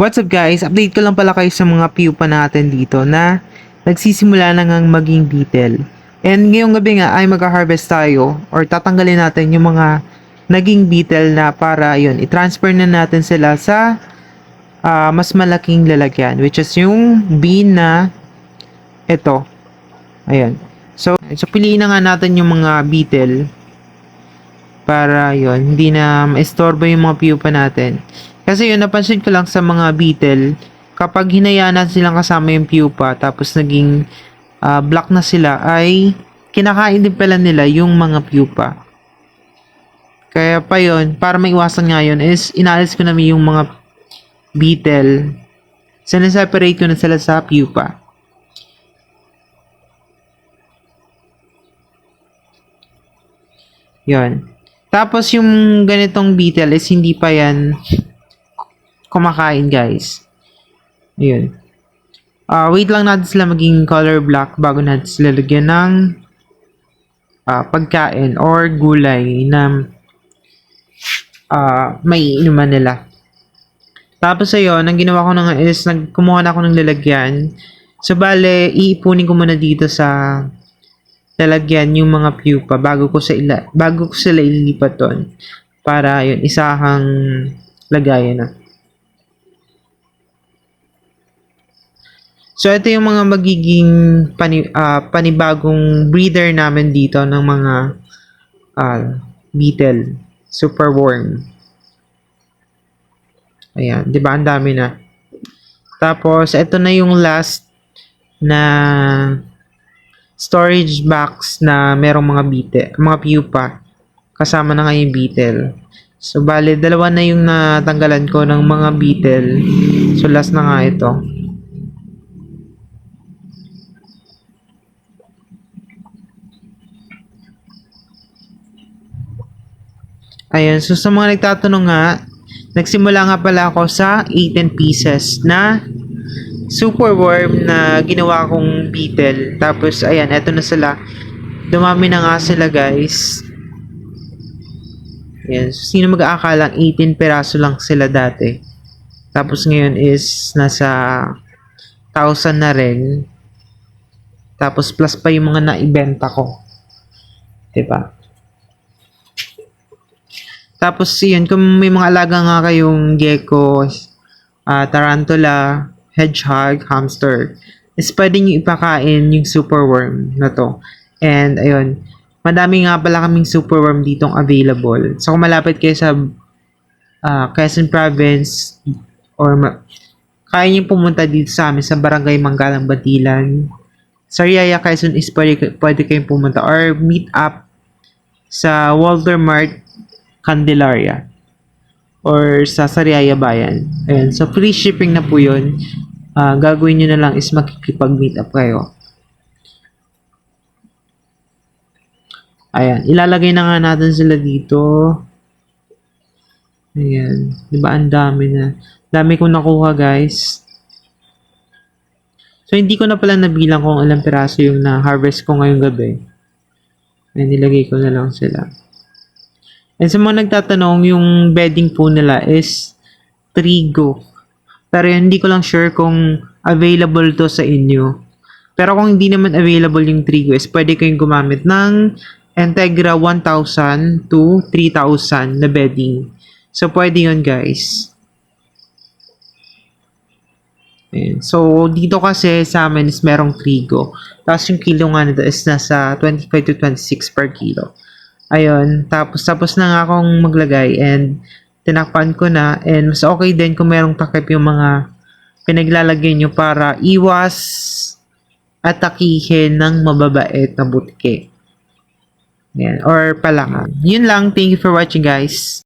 What's up guys? Update ko lang pala kayo sa mga pupa natin dito na nagsisimula na ngang maging beetle. And ngayong gabi nga ay mag-harvest tayo or tatanggalin natin yung mga naging beetle na para yun, i-transfer na natin sila sa ah, mas malaking lalagyan which is yung bean na ito. Ayan. So, so piliin na nga natin yung mga beetle para yon hindi na maistorbo yung mga pupa natin. Kasi yun, napansin ko lang sa mga beetle, kapag hinayaan silang kasama yung pupa, tapos naging ah, black na sila, ay kinakain din pala nila yung mga pupa. Kaya pa yon para maiwasan nga yun, is inalis ko namin yung mga beetle. Sinaseparate ko na sila sa pupa. Yon. Tapos yung ganitong beetle is hindi pa yan kumakain guys. Ayun. Ah, wait lang natin sila maging color black bago natin sila lagyan ng ah, pagkain or gulay na ah, may inuman nila. Tapos ayun, ang ginawa ko na is nagkumuha na ako ng lalagyan. So bale, iipunin ko muna dito sa lalagyan yung mga pupa bago ko sa ila bago ko sila ililipat doon para yun isahang lagayan na. So ito yung mga magiging pani, ah, panibagong breeder namin dito ng mga ah, beetle, superworm. Ayan, 'di ba ang dami na. Tapos ito na yung last na storage box na merong mga beetle, mga pupa. Kasama na nga yung beetle. So, bale, dalawa na yung natanggalan ko ng mga beetle. So, last na nga ito. Ayun, so sa mga nagtatanong nga, nagsimula nga pala ako sa 18 pieces na superworm na ginawa kong beetle. Tapos, ayan, eto na sila. Dumami na nga sila, guys. Ayan, so, sino mag-aakalang 18 peraso lang sila dati. Tapos ngayon is nasa 1,000 na rin. Tapos plus pa yung mga naibenta ko. 'Di ba? Tapos yun, kung may mga alaga nga kayong gecko, ah, tarantula, hedgehog, hamster, is pwede nyo ipakain yung superworm na to. And ayun, madami nga pala kaming superworm ditong available. So kung malapit kayo sa ah, Quezon Province or ma- kaya nyo pumunta dito sa amin sa Barangay Manggalang Batilan. Sa Riaya, Quezon is pwede, pwede kayong pumunta or meet up sa Walter Mart Candelaria or sa Sariaya Bayan. Ayan. So, free shipping na po yun. Ah, gagawin nyo na lang is makikipag-meet up kayo. Ayan. Ilalagay na nga natin sila dito. Ayan. Di ba? Ang dami na. Dami kong nakuha, guys. So, hindi ko na pala nabilang kung ilang piraso yung na-harvest ko ngayong gabi. Ayan, nilagay ko na lang sila. And sa mga nagtatanong, yung bedding po nila is trigo. Pero hindi ko lang sure kung available to sa inyo. Pero kung hindi naman available yung trigo is pwede kayong gumamit ng Integra 1,000 to 3,000 na bedding. So, pwede yun guys. Ayan. So, dito kasi sa amin is merong trigo. Tapos yung kilo nga nito is nasa 25 to 26 per kilo. Ayun, tapos tapos na nga akong maglagay and tinakpan ko na and mas okay din kung merong takip yung mga pinaglalagay nyo para iwas atakihin ng mababait na butke. Yan, or palaka. Yun lang. Thank you for watching guys.